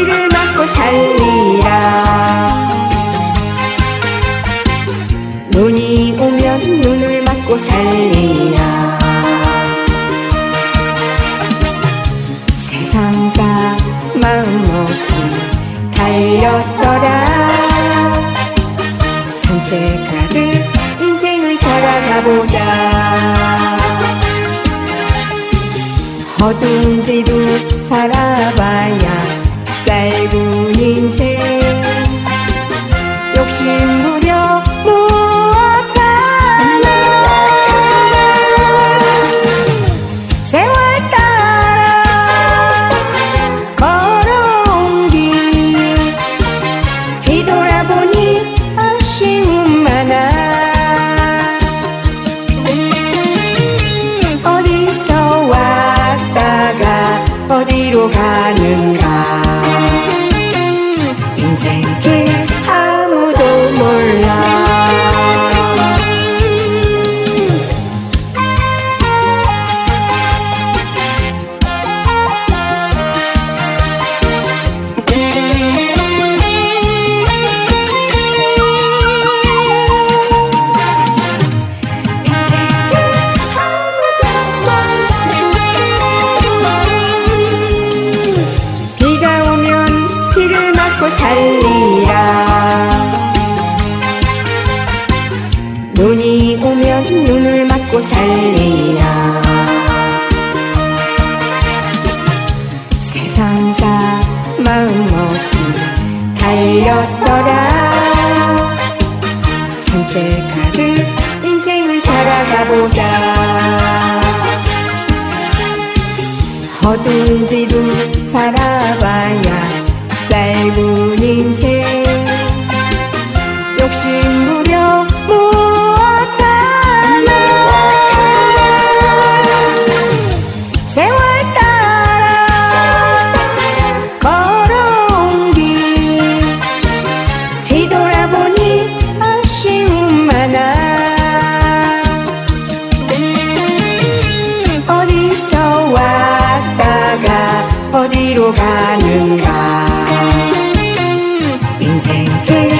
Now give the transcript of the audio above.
피를 막고 살리라. 눈이 오면 눈을 맞고 살리라. 세상사 마음 먹기 달렸더라. 산책하듯 인생을 살아가보자. 어둠지도 살아봐야 살리라. 세상사 마음 먹기 달렸더라. 산책하듯 인생을 살아가보자. 허둥지둥 살아봐야 짧은 인생. 욕심 세월 따라 걸어온 길. 뒤돌아보니 아쉬움 많아. 어디서 왔다가 어디로 가는가. 인생 길.